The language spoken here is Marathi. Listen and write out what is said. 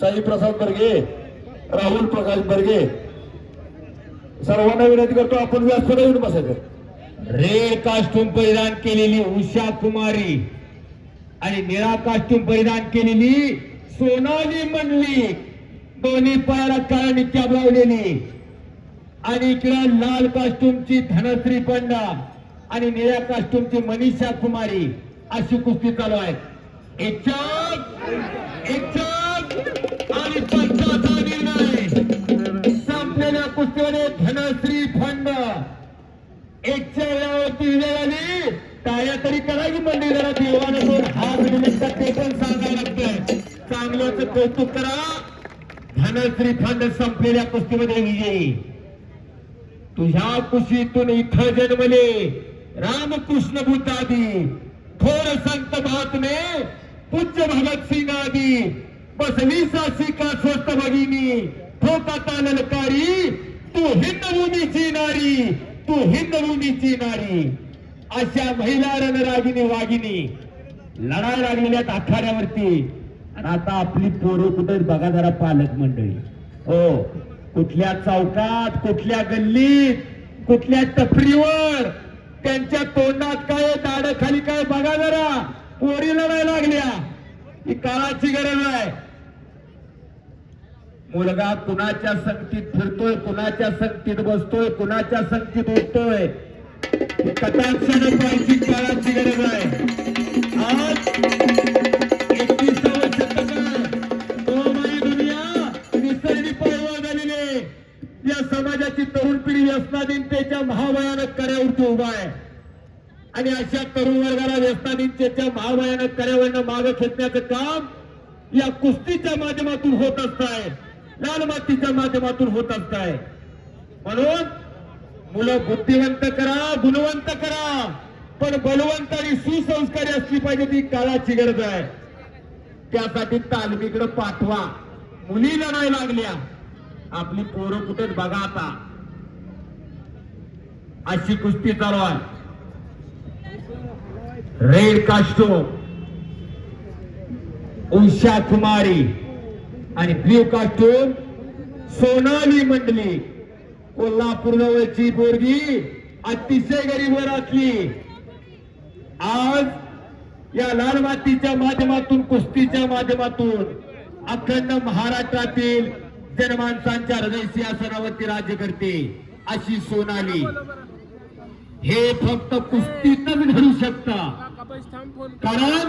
साई प्रसाद बर्गे राहुल प्रकाश बर्गे. सर्वांना विनंती करतो आपण व्यासपीठावर येऊन बसायचं. रेड कास्ट्यूम परिधान केलेली उषा कुमारी आणि निळा कास्ट्यूम परिधान केलेली सोनाली मंडली. दोन्ही पायाला काळा नित्याब लावलेली आणि इकडं लाल कास्ट्यूमची धनश्री पंडा आणि निळ्या कास्ट्यूमची मनीषा कुमारी अशी कुस्ती चालू आहे एक चाक, एक चाक धनश्री फंड. एकच्या वेळावरती विजय झाली टाळ्या तरी करावी मंडळी जरा देवानं. दोन हात निमित्त ते पण सांगायला लागतंय. चांगल्याच कौतुक करा. धनश्री फंड संपलेल्या कुस्तीमध्ये विजयी. तुझ्या कुशीतून इथं जन्मले रामकृष्ण भूतादी. थोर संत महात्मे पूज्य भगतसिंग आदी बसली सासी का स्वस्त भगिनी. ठोकाता ललकारी तू हिंदभूमीची नारी तू हिंदभूमीची नारी अशा महिला रणरागिनी वागिनी लढाई लागलेल्या आखाड्यावरती. आणि आता आपली पोरं कुठे बघा जरा पालक मंडळी. हो कुठल्या चौकात कुठल्या गल्लीत कुठल्या टपरीवर त्यांच्या तोंडात काय दाड खाली काय बघा जरा. पोरी लढायला लागल्या. ही काळाची गरज आहे. मुलगा कुणाच्या संगतीत फिरतोय कुणाच्या संगतीत बसतोय कुणाच्या संगतीत उठतोय? ही पाहिजे काळाची गरज आहे. आज एकविसावं शतक आहे. माई दुनिया निसर्गी पळवा झालेले या समाजाची तरुण पिढी व्यसनाधीनतेच्या महाभयानक कार्यावरती उभा आहे. आणि अशा तरुण वर्गाला व्यसनाधीनतेच्या महाभयानक कार्यावरनं मागं खेचण्याचं काम या कुस्तीच्या माध्यमातून होत असत आहे. लाल मातीच्या माध्यमातून होत असताय. म्हणून मुलं बुद्धिवंत करा गुणवंत करा. पण बलवंत आणि सुसंस्कारी असली पाहिजे ती काळाची गरज आहे. त्यासाठी तालमीकडे पाठवा. मुली लढायला लागल्या. आपली पोरं कुठे बघा आता. अशी कुस्ती चालू आहे. Red costume Usha Kumari. आणि ब्ल्यू कास्टूम सोनाली मंडली. कोल्हापूर जवळची पोरगी अतिशय गरीब असली आज या लाल मातीच्या माध्यमातून कुस्तीच्या माध्यमातून अखंड महाराष्ट्रातील जनमानसांच्या हृदय सिंहासनावरती राज्य करते अशी सोनाली. हे फक्त कुस्तीतच घडू शकता. कारण